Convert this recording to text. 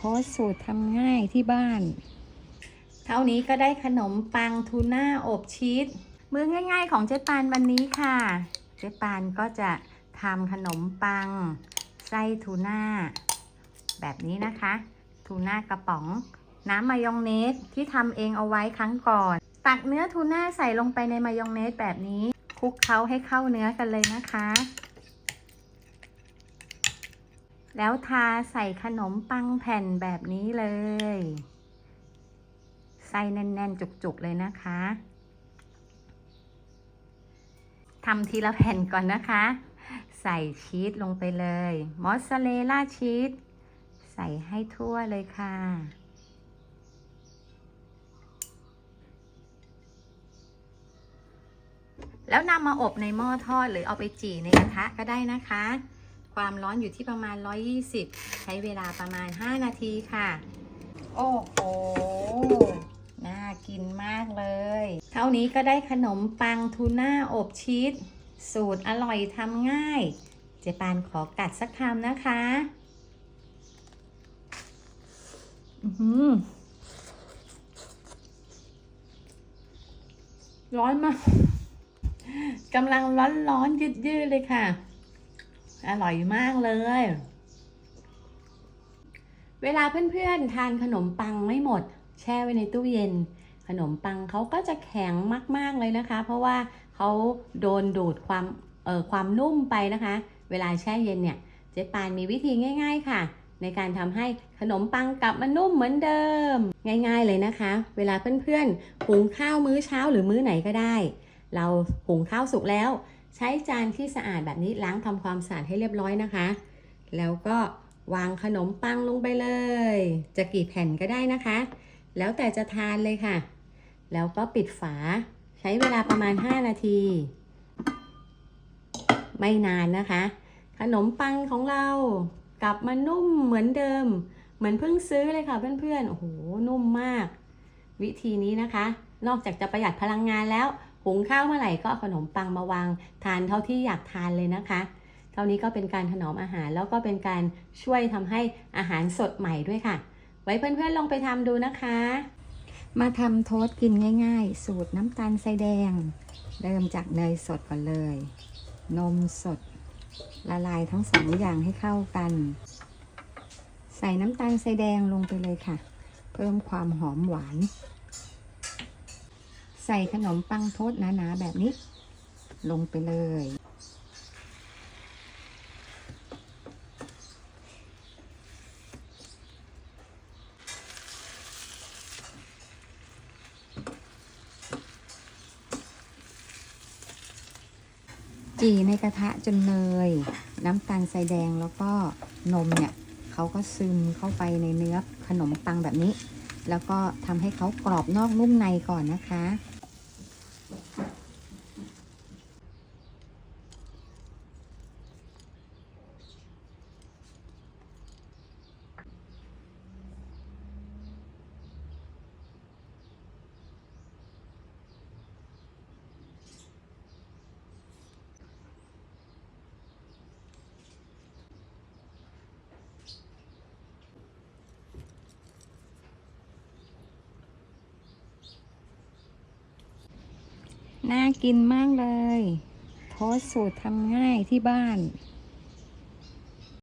พสต์สูตรทำง่ายที่บ้าน เท่านี้ก็ได้ขนมปังทูน่าอบชีสมือง่าย ๆ ของเจ๊ปานวันนี้ค่ะ เจ๊ปานก็จะทำขนมปัง ไส้ทูน่า แบบนี้นะคะ ทูน่ากระป๋อง น้ำมายองเนสที่ทำเองเอาไว้ครั้งก่อน ตักเนื้อทูน่าใส่ลงไปในมายองเนสแบบนี้คลุกเคล้าให้เข้าเนื้อกันเลยนะคะ แล้วทาใส่ขนมปังแผ่นแบบนี้เลยไส้แน่น ๆ จุก ๆ เลยนะคะทำทีละแผ่นก่อนนะคะ ใส่ชีสลงไปเลย มอสซาเรลล่าชีสใส่ให้ทั่วเลยค่ะแล้วนำมาอบในหม้อทอดหรือเอาไปจี่ในกระทะก็ได้นะคะ ความร้อนอยู่ที่ประมาณ 120 ใช้เวลาประมาณ 5 นาทีค่ะ โอ้โห น่ากินมากเลย เท่านี้ก็ได้ขนมปังทูน่าอบชีสสูตรอร่อยทำง่าย เจปานขอกัดสักคำนะคะอือหือร้อนมากกำลังร้อนร้อนยืดยืดๆเลยค่ะ อร่อยมากเลย เวลาเพื่อนๆทานขนมปังไม่หมด แช่ไว้ในตู้เย็น ขนมปังเขาก็จะแข็งมาก ๆเลยนะคะ เพราะว่าเขาโดนดูดความเอ่อความนุ่มไปนะคะ เวลาแช่เย็นเนี่ยเจ๊ปานมีวิธีง่าย ๆค่ะ ในการทำให้ขนมปังกลับมานุ่มเหมือนเดิม ง่ายๆเลยนะคะ เวลาเพื่อนๆหุงข้าวมื้อเช้าหรือมื้อไหนก็ได้ เราหุงข้าวสุกแล้ว ใช้จานที่สะอาดแบบนี้ล้างทำความสะอาดให้เรียบร้อยนะคะ แล้วก็วางขนมปังลงไปเลย จะกี่แผ่นก็ได้นะคะ แล้วแต่จะทานเลยค่ะ แล้วก็ปิดฝา ใช้เวลาประมาณ 5 นาที ไม่นานนะคะ ขนมปังของเรากลับมานุ่มเหมือนเดิม เหมือนเพิ่งซื้อเลยค่ะเพื่อนๆ โอ้โห นุ่มมาก วิธีนี้นะคะ นอกจากจะประหยัดพลังงานแล้ว หุงข้าวเมื่อไหร่ก็เอาขนมปังมาวางทานเท่าที่อยากทานเลยนะคะ เท่านี้ก็เป็นการถนอมอาหารแล้วก็เป็นการช่วยทำให้อาหารสดใหม่ด้วยค่ะ ไว้เพื่อนๆลองไปทำดูนะคะ มาทำโทสต์กินง่าย ๆ สูตรน้ำตาลทรายแดง เริ่มจากเนยสดก่อนเลย นมสด ละลายทั้งสองอย่างให้เข้ากัน ใส่น้ำตาลทรายแดงลงไปเลยค่ะ เพิ่มความหอมหวาน ส่ขนมปังโทษหนาๆแบบนี้ ลงไปเลย จี่ในกระทะจนเนย น้ำตาลทรายแดงแล้วก็นมเนี่ยเขาก็ซึมเข้าไปในเนื้อขนมปังแบบนี้แล้วก็ทำให้เขากรอบนอกนุ่มในก่อนนะคะ Thank you. น่ากินมากเลย โพสสูตรทำง่ายที่บ้าน